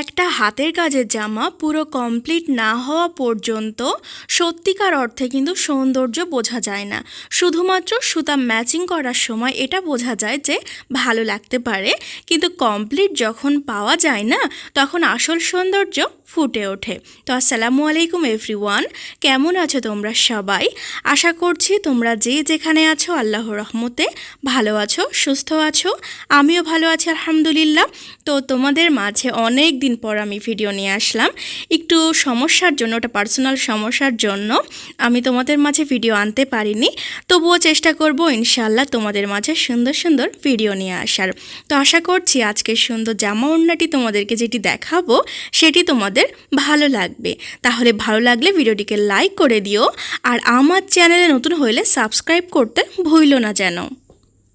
একটা হাতের কাজের জামা পুরো কমপ্লিট না হওয়া পর্যন্ত সত্যিকার অর্থে কিন্তু সৌন্দর্য বোঝা যায় না। শুধুমাত্র সুতা ম্যাচিং করার সময় এটা বোঝা যায় যে ভালো লাগতে পারে। কিন্তু কমপ্লিট যখন পাওয়া যায় না, তখন আসল সৌন্দর্য ফুটে ওঠে। তো আসসালামু আলাইকুম এভরিওয়ান কেমন আছো তোমরা সবাই? আশা করছি তোমরা যে যেখানে আছো আল্লাহ রহমতে ভালো আছো, সুস্থ আছো। আমিও ভালো আছি, আলহামদুলিল্লাহ। তো তোমাদের মাঝে অনেক দিন পর আমি ভিডিও নিয়ে আসলাম। একটু সমস্যার জন্য, ওটা পার্সোনাল সমস্যার জন্য আমি তোমাদের মাঝে ভিডিও আনতে পারিনি। তবুও চেষ্টা করব ইনশাল্লাহ তোমাদের মাঝে সুন্দর সুন্দর ভিডিও নিয়ে আসার। তো আশা করছি আজকের সুন্দর জামা ওড়নাটি তোমাদেরকে যেটি দেখাবো, সেটি তোমাদের ভালো লাগবে। তাহলে ভালো লাগলে ভিডিওটিকে লাইক করে দিও। আর আমার চ্যানেলে নতুন হইলে সাবস্ক্রাইব করতে ভুইলো না যেন।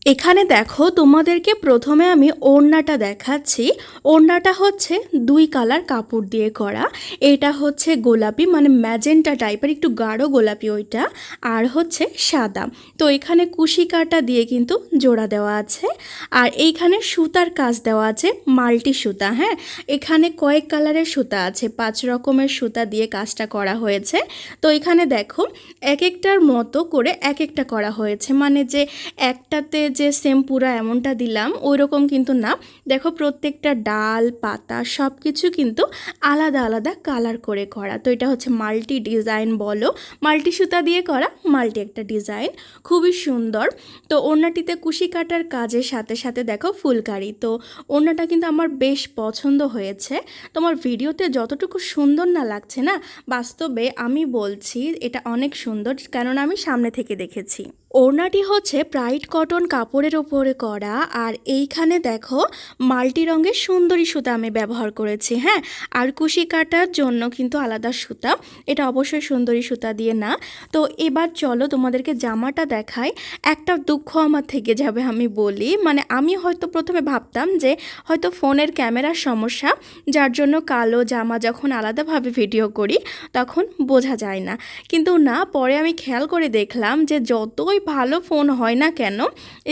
এখানে দেখো তোমাদেরকে প্রথমে আমি ওড়নাটা দেখাচ্ছি। ওড়নাটা হচ্ছে দুই কালার কাপড় দিয়ে করা। এটা হচ্ছে গোলাপি মানে ম্যাজেন্টা টাইপের, একটু গাঢ় গোলাপি ওইটা। আর হচ্ছে সাদা। তো এখানে কুশি কাটা দিয়ে কিন্তু জোড়া দেওয়া আছে। আর এইখানে সুতার কাজ দেওয়া আছে, মাল্টি সুতা হ্যাঁ? এখানে কয়েক কালারের সুতা আছে, পাঁচ রকমের সুতা দিয়ে কাজটা করা হয়েছে। তো এখানে দেখো এক একটার মতো করে এক একটা করা হয়েছে। মানে যে একটাতে যে সেম পুরা এমনটা দিলাম ওই রকম কিন্তু না। দেখো প্রত্যেকটা ডাল, পাতা সব কিছু কিন্তু আলাদা আলাদা কালার করে করা। তো এটা হচ্ছে মাল্টি ডিজাইন বলো। মাল্টি সুতা দিয়ে করা মাল্টি একটা ডিজাইন খুবই সুন্দর। তো ওড়নাটিতে কুশি কাটার কাজের সাথে সাথে দেখো ফুলকারি। তো ওড়নাটা কিন্তু আমার বেশ পছন্দ হয়েছে। তোমার ভিডিওতে যতটুকু সুন্দর না লাগছে না, বাস্তবে আমি বলছি এটা অনেক সুন্দর, কেননা আমি সামনে থেকে দেখেছি। ওড়নাটি হচ্ছে ব্রাইট কটন কাপড়ের ওপরে করা আর এইখানে দেখো মাল্টি রঙের সুন্দরী সুতা আমি ব্যবহার করেছি হ্যাঁ? আর কুশি কাটার জন্য কিন্তু আলাদা সুতা, এটা অবশ্যই সুন্দরী সুতা দিয়ে না। তো এবার চলো তোমাদেরকে জামাটা দেখাই, একটা দুঃখ আমার থেকে যাবে আমি বলি মানে আমি হয়তো প্রথমে ভাবতাম যে হয়তো ফোনের ক্যামেরার সমস্যা, যার জন্য কালো জামা যখন আলাদাভাবে ভিডিও করি তখন বোঝা যায় না। কিন্তু না, পরে আমি খেয়াল করে দেখলাম যে যতই ভালো ফোন হয় না কেন?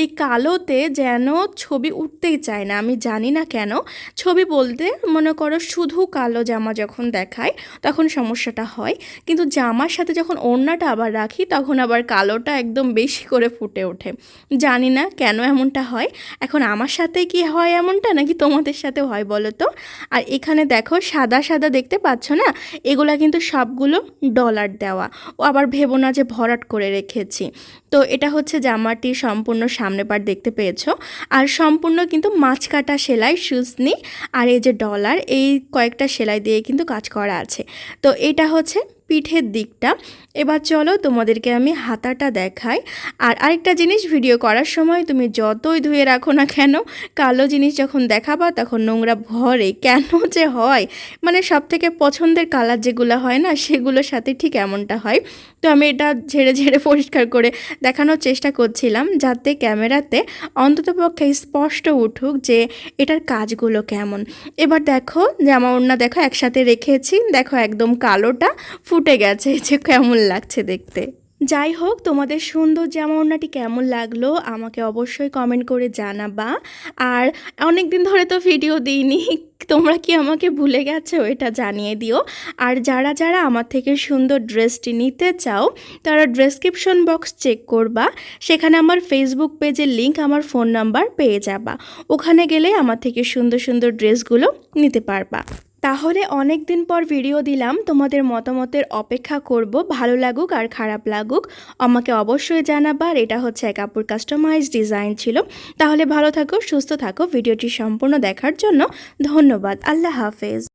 এই কালোতে যেন ছবি উঠতেই চায় না, আমি জানি না কেন। ছবি বলতে মনে করো শুধু কালো জামা যখন দেখায় তখন সমস্যাটা হয়, কিন্তু জামার সাথে যখন ওড়নাটা আবার রাখি তখন আবার কালোটা একদম বেশি করে ফুটে ওঠে। জানি না কেন এমনটা হয়। এখন আমার সাথে কি হয় এমনটা নাকি তোমাদের সাথে হয় বলো তো? আর এখানে দেখো সাদা সাদা দেখতে পাচ্ছ না? এগুলা কিন্তু সবগুলো ডলার দেওয়া। ও আবার ভেবো না যে ভরাট করে রেখেছি। তো এটা হচ্ছে জামাটি সম্পূর্ণ সামনে পার দেখতে পেয়েছ। আর সম্পূর্ণ কিন্তু মাছ কাটা সেলাই সুজনি আর এই যে ডলার এই কয়েকটা সেলাই দিয়ে কিন্তু কাজ করা আছে। তো এটা হচ্ছে পিঠের দিকটা। এবার চলো তোমাদেরকে আমি হাতাটা দেখাই। আর আরেকটা জিনিস ভিডিও করার সময় তুমি যতই ধুয়ে রাখো না কেন, কালো জিনিস যখন দেখাবা তখন নোংরা ভরে। কেন যে হয়? মানে সব থেকে পছন্দের কালার যেগুলো হয় না, সেগুলোর সাথে ঠিক এমনটা হয়। তো আমি এটা ঝেড়ে ঝেড়ে পরিষ্কার করে দেখানোর চেষ্টা করছিলাম যাতে ক্যামেরাতে অন্ততপক্ষে স্পষ্ট উঠুক যে এটার কাজগুলো কেমন। এবার দেখো জামা ওড়না দেখো একসাথে রেখেছি। দেখো একদম কালোটা ফুটে গেছে যে কেমন লাগছে দেখতে। যাই হোক, তোমাদের সুন্দর জামা কেমন লাগল, আমাকে অবশ্যই কমেন্ট করে জানাবা। আর অনেক দিন ধরে তো ভিডিও দিইনি, তোমরা কি আমাকে ভুলে গেছো এটা জানিয়ে দিও। আর যারা যারা আমার থেকে সুন্দর ড্রেসটি নিতে চাও, তারা ডেসক্রিপশন বক্স চেক করবা। সেখানে আমার ফেসবুক পেজের লিংক আমার ফোন নাম্বার পেয়ে যাবা। ওখানে গেলে আমার থেকে সুন্দর সুন্দর ড্রেসগুলো নিতে পারবা। তাহলে অনেক দিন পর ভিডিও দিলাম, তোমাদের মতামতের অপেক্ষা করব, ভালো লাগুক আর খারাপ লাগুক। আমাকে অবশ্যই জানাবার এটা হচ্ছে এক কাপড় কাস্টমাইজ ডিজাইন ছিল। তাহলে ভালো থাকো, সুস্থ থাকো ভিডিওটি সম্পূর্ণ দেখার জন্য ধন্যবাদ। আল্লাহ হাফেজ।